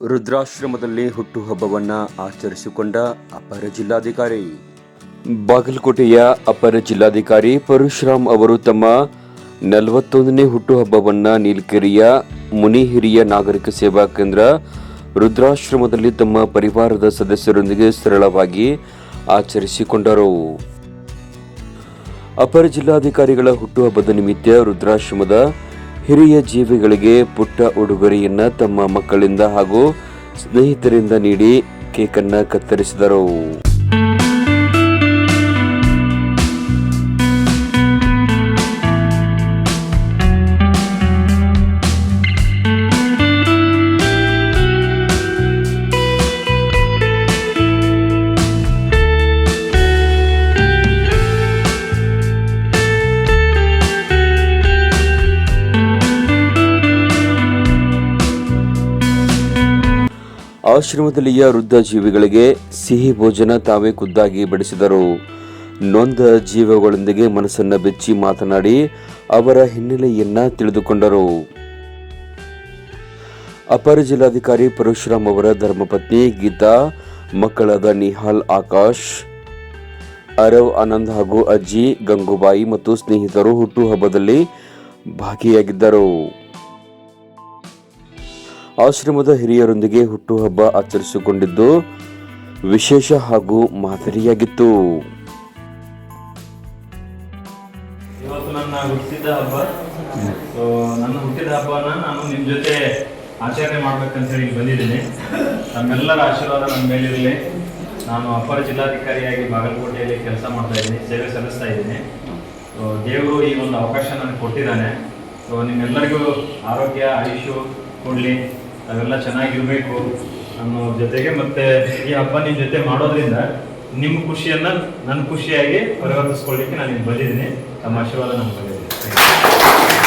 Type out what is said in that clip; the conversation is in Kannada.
ರುದ್ರಾಶ್ರಮದಲ್ಲಿ ಹುಟ್ಟುಹಬ್ಬವನ್ನು ಆಚರಿಸಿಕೊಂಡ ಅಪರ ಜಿಲ್ಲಾಧಿಕಾರಿ. ಬಾಗಲಕೋಟೆಯ ಅಪರ ಜಿಲ್ಲಾಧಿಕಾರಿ ಪರಶುರಾಮ್ ಅವರು ತಮ್ಮ ನಲವತ್ತೊಂದನೇ ಹುಟ್ಟುಹಬ್ಬವನ್ನು ನೀಲಗಿರಿಯ ಮುನಿ ಹಿರಿಯ ನಾಗರಿಕ ಸೇವಾ ಕೇಂದ್ರ ರುದ್ರಾಶ್ರಮದಲ್ಲಿ ತಮ್ಮ ಪರಿವಾರದ ಸದಸ್ಯರೊಂದಿಗೆ ಸರಳವಾಗಿ ಆಚರಿಸಿಕೊಂಡರು. ಅಪರ ಜಿಲ್ಲಾಧಿಕಾರಿಗಳ ಹುಟ್ಟುಹಬ್ಬದ ನಿಮಿತ್ತ ರುದ್ರಾಶ್ರಮದ ಹಿರಿಯ ಜೀವಿಗಳಿಗೆ ಪುಟ್ಟ ಉಡುಗೊರೆಯನ್ನ ತಮ್ಮ ಮಕ್ಕಳಿಂದ ಹಾಗೂ ಸ್ನೇಹಿತರಿಂದ ನೀಡಿ ಕೇಕನ್ನ ಕತ್ತರಿಸಿದರು. ಆಶ್ರಮದಲ್ಲಿಯ ವೃದ್ಧ ಜೀವಿಗಳಿಗೆ ಸಿಹಿ ಭೋಜನ ತಾವೇ ಖುದ್ದಾಗಿ ಬಡಿಸಿದರು. ನೊಂದ ಜೀವಗಳೊಂದಿಗೆ ಮನಸ್ಸನ್ನು ಬೆಚ್ಚಿ ಮಾತನಾಡಿ ಅವರ ಹಿನ್ನೆಲೆಯನ್ನ ತಿಳಿದುಕೊಂಡರು. ಅಪರ ಜಿಲ್ಲಾಧಿಕಾರಿ ಪರಶುರಾಮ್ ಅವರ ಧರ್ಮಪತ್ನಿ ಗೀತಾ, ಮಕ್ಕಳಾದ ನಿಹಾಲ್, ಆಕಾಶ್, ಅರವ್ ಆನಂದ್ ಹಾಗೂ ಅಜ್ಜಿ, ಗಂಗೂಬಾಯಿ ಮತ್ತು ಸ್ನೇಹಿತರು ಹುಟ್ಟುಹಬ್ಬದಲ್ಲಿ ಭಾಗಿಯಾಗಿದ್ದರು. ಆಶ್ರಮದ ಹಿರಿಯರೊಂದಿಗೆ ಹುಟ್ಟುಹಬ್ಬ ಆಚರಿಸಿಕೊಂಡಿದ್ದು ವಿಶೇಷ ಹಾಗೂ ಮಾದರಿಯಾಗಿತ್ತು. ಇವತ್ತು ನನ್ನ ಹುಟ್ಟಿದ ಹಬ್ಬ. ನನ್ನ ಹುಟ್ಟಿದ ಹಬ್ಬನ ನಾನು ನಿಮ್ಮ ಜೊತೆ ಆಚರಣೆ ಮಾಡ್ಬೇಕಂತ ಹೇಳಿ ಬಂದಿದ್ದೀನಿ. ನಮ್ಮೆಲ್ಲರ ಆಶೀರ್ವಾದ ನನ್ನ ಮೇಲಿರಲಿ. ನಾನು ಅಪರ ಜಿಲ್ಲಾಧಿಕಾರಿಯಾಗಿ ಬಾಗಲಕೋಟೆಯಲ್ಲಿ ಕೆಲಸ ಮಾಡ್ತಾ ಇದ್ದೀನಿ, ಸೇವೆ ಸಲ್ಲಿಸ್ತಾ ಇದ್ದೀನಿ. ದೇವರು ಈ ಒಂದು ಅವಕಾಶ ನನಗೆ ಕೊಟ್ಟಿದ್ದಾನೆ. ಸೊ ನಿಮ್ಮೆಲ್ಲರಿಗೂ ಆರೋಗ್ಯ ಆಯುಷು ಕೊಡಲಿ. ಅವೆಲ್ಲ ಚೆನ್ನಾಗಿರ್ಬೇಕು ಅನ್ನೋ ಜೊತೆಗೆ ಮತ್ತೆ ಈ ಹಬ್ಬ ನಿಮ್ಮ ಜೊತೆ ಮಾಡೋದ್ರಿಂದ ನಿಮ್ಮ ಖುಷಿಯನ್ನ ನನ್ನ ಖುಷಿಯಾಗಿ ಪರಿವರ್ತಿಸ್ಕೊಳ್ಳಿಕ್ಕೆ ನಾನು ನಿಮ್ಗೆ ಬಂದಿದ್ದೀನಿ. ತಮ್ಮ ಆಶೀರ್ವಾದ ನಾನು ಬಂದಿದ್ದೀನಿ